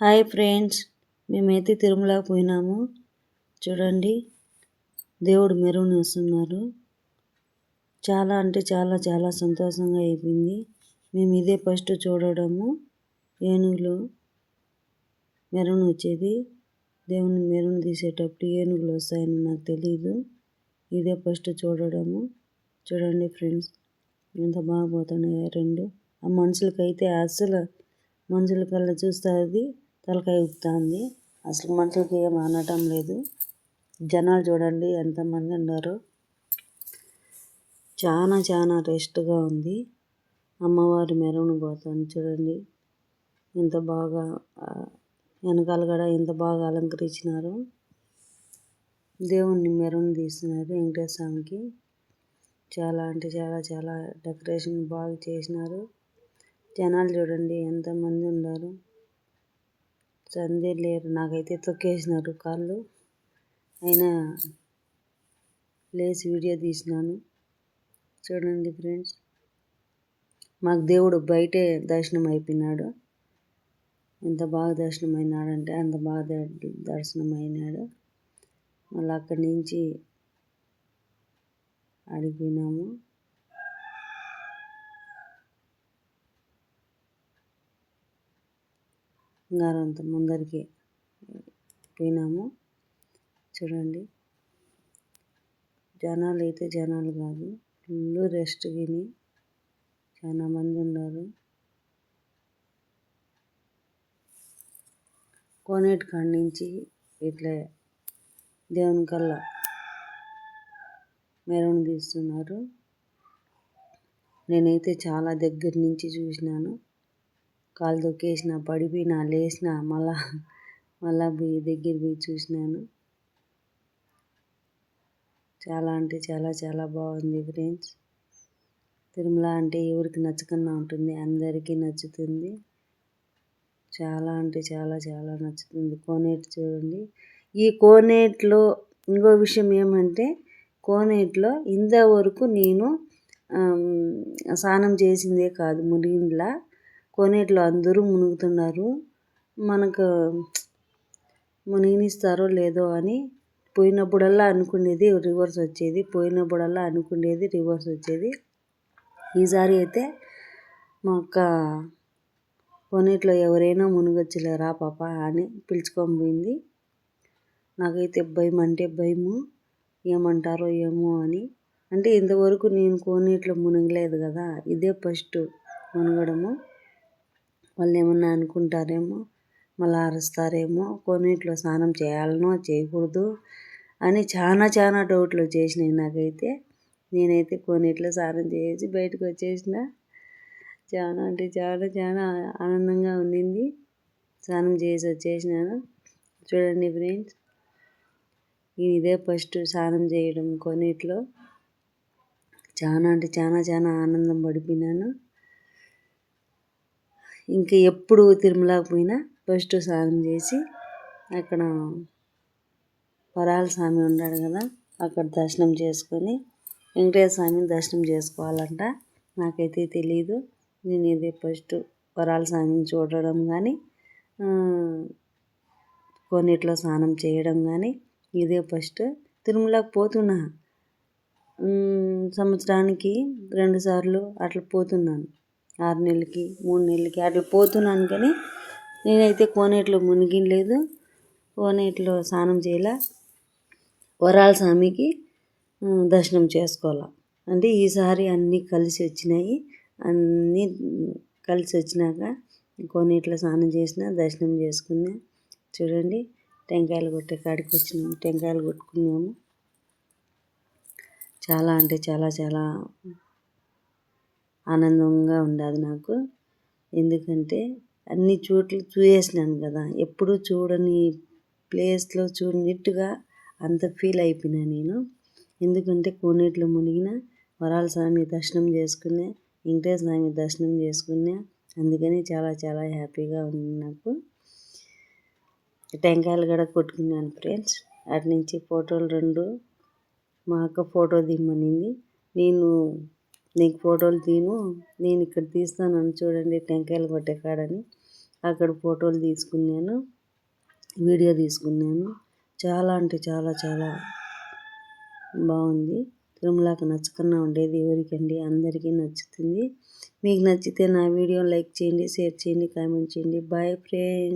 Hi friends మేమైతే తిరుమలకి పోయినాము. చూడండి దేవుడు మెరుగు వస్తున్నారు చాలా అంటే చాలా చాలా సంతోషంగా అయిపోయింది. మేము ఇదే ఫస్ట్ చూడడము. ఏనుగులు మెరుగు వచ్చేది. దేవుని మెరుగు తీసేటప్పుడు ఏనుగులు వస్తాయని నాకు తెలియదు ఇదే ఫస్ట్ చూడడము. చూడండి ఫ్రెండ్స్ ఎంత బాగా పోతున్నాయో రెండు. ఆ మనుషులకైతే అసలు మనుషుల కల్లా చూస్తే అది తలకాయ ఊపుతుంది అసలు మనుషులకి ఏం అనటం లేదు. జనాలు చూడండి ఎంతమంది ఉన్నారు. చాలా చాలా రెస్ట్గా ఉంది. అమ్మవారి మెరవని పోతుంది చూడండి. ఎంత బాగా వెనకాల కూడా ఎంత బాగా అలంకరించినారు. దేవుణ్ణి మెరవని తీస్తున్నారు వెంకటేశ్వర స్వామికి చాలా అంటే చాలా చాలా డెకరేషన్ బాగా చేసినారు. జనాలు చూడండి ఎంతమంది ఉన్నారు. సందే లేరు. నాకైతే తొక్కేసినారు కాళ్ళు. అయినా లేచి వీడియో తీసినాను. చూడండి ఫ్రెండ్స్. మాకు దేవుడు బయటే దర్శనం అయిపోయినాడు. ఎంత బాగా దర్శనం అయినాడంటే అంత బాగా దర్శనం అయినాడు. మళ్ళీ అక్కడి నుంచి అడిగినాము అంత ముందరికి పోయినాము. చూడండి. జనాలు అయితే జనాలు కాదు. ఫుల్ రెస్ట్ విని చాలా మంది ఉన్నారు. కోనేటి కాడి నుంచి ఇట్లా దేవుని కల్లా మెరవని తీస్తున్నారు. నేనైతే చాలా దగ్గర నుంచి చూసినాను. కాలు దొక్కేసిన పడిపోయిన లేచిన మళ్ళా మళ్ళా పోయి దగ్గర పోయి చూసినాను. చాలా అంటే చాలా చాలా బాగుంది ఫ్రెండ్స్. తిరుమల అంటే ఎవరికి నచ్చకుండా ఉంటుంది అందరికీ నచ్చుతుంది. చాలా అంటే చాలా చాలా నచ్చుతుంది. కోనేటి చూడండి. ఈ కోనేటిలో ఇంకో విషయం ఏమంటే కోనేటిలో ఇంతవరకు నేను స్నానం చేసిందే కాదు మునిగిలా కోనేటిలో అందరూ మునుగుతున్నారు. మనకు మునిగినిస్తారో లేదో అని పోయినప్పుడల్లా అనుకునేది రివర్స్ వచ్చేది. పోయినప్పుడల్లా అనుకునేది రివర్స్ వచ్చేది. ఈసారి అయితే మా అక్క కొనేట్లో ఎవరైనా మునగొచ్చలేరా పాప అని పిలుచుకొని పోయింది. నాకైతే భయం అంటే భయము. ఏమంటారో ఏమో అని. అంటే ఇంతవరకు నేను కోనేట్లో మునగలేదు కదా. ఇదే ఫస్ట్ మునగడము. వాళ్ళు ఏమన్నా అనుకుంటారేమో మళ్ళీ అరుస్తారేమో కొన్నిట్లో స్నానం చేయాలనో చేయకూడదు అని చాలా చాలా డౌట్లు వచ్చేసినాయి నాకైతే. నేనైతే కొన్నిట్లో స్నానం చేసి బయటకు వచ్చేసిన. చాలా అంటే చాలా చాలా ఆనందంగా ఉండింది. స్నానం చేసి వచ్చేసినాను. చూడండి ఫ్రెండ్స్ ఇదే ఫస్ట్ స్నానం చేయడం కొన్నిట్లో. చాలా అంటే చాలా చాలా ఆనందం పడిపోయినాను. ఇంకా ఎప్పుడు తిరుమలకి పోయినా ఫస్ట్ స్నానం చేసి అక్కడ వరాల స్వామి ఉన్నాడు కదా అక్కడ దర్శనం చేసుకొని వెంకటేశ్వర స్వామిని దర్శనం చేసుకోవాలంట. నాకైతే తెలియదు నేను ఇదే ఫస్ట్ వరాల స్వామిని చూడడం కానీ కొన్నిట్లో స్నానం చేయడం కానీ ఇదే ఫస్ట్. తిరుమలకి పోతున్నా. సంవత్సరానికి రెండుసార్లు అట్లా పోతున్నాను. ఆరు నెలలకి మూడు నెలలకి అట్లా పోతున్నాను కానీ నేనైతే కోనేటిలో మునిగిలేదు కోనేటిలో స్నానం చేయాల? వరాల స్వామికి దర్శనం చేసుకోవాలా? అంటే ఈసారి అన్నీ కలిసి వచ్చినాయి. అన్నీ కలిసి వచ్చినాక కోనేటిలో స్నానం చేసిన దర్శనం చేసుకున్నా. చూడండి టెంకాయలు కొట్టే కాడికి వచ్చినాము. టెంకాయలు కొట్టుకున్నాము. చాలా అంటే చాలా చాలా ఆనందంగా ఉండదు నాకు. ఎందుకంటే అన్ని చోట్లు చూసేసినాను కదా. ఎప్పుడూ చూడని ప్లేస్లో చూడనిట్టుగా అంత ఫీల్ అయిపోయినా నేను. ఎందుకంటే కోనేట్లో మునిగిన వరాల స్వామి దర్శనం చేసుకునే వెంకటేశ్వర స్వామి దర్శనం చేసుకునే అందుకని చాలా చాలా హ్యాపీగా ఉంది నాకు. టెంకాయలు కూడా కొట్టుకున్నాను ఫ్రెండ్స్. అటు నుంచి ఫోటోలు రెండు మా అక్క ఫోటో దిమ్మనింది. నేను నీకు ఫోటోలు తీను. నేను ఇక్కడ తీస్తానని చూడండి టెంకాయలు కొట్టే కాడని అక్కడ ఫోటోలు తీసుకున్నాను. వీడియో తీసుకున్నాను. చాలా అంటే చాలా చాలా బాగుంది. తిరుమలకు నచ్చకుండా ఉండేది ఎవరికండి? అందరికీ నచ్చుతుంది. మీకు నచ్చితే నా వీడియో లైక్ చేయండి షేర్ చేయండి కామెంట్ చేయండి. Bye friends.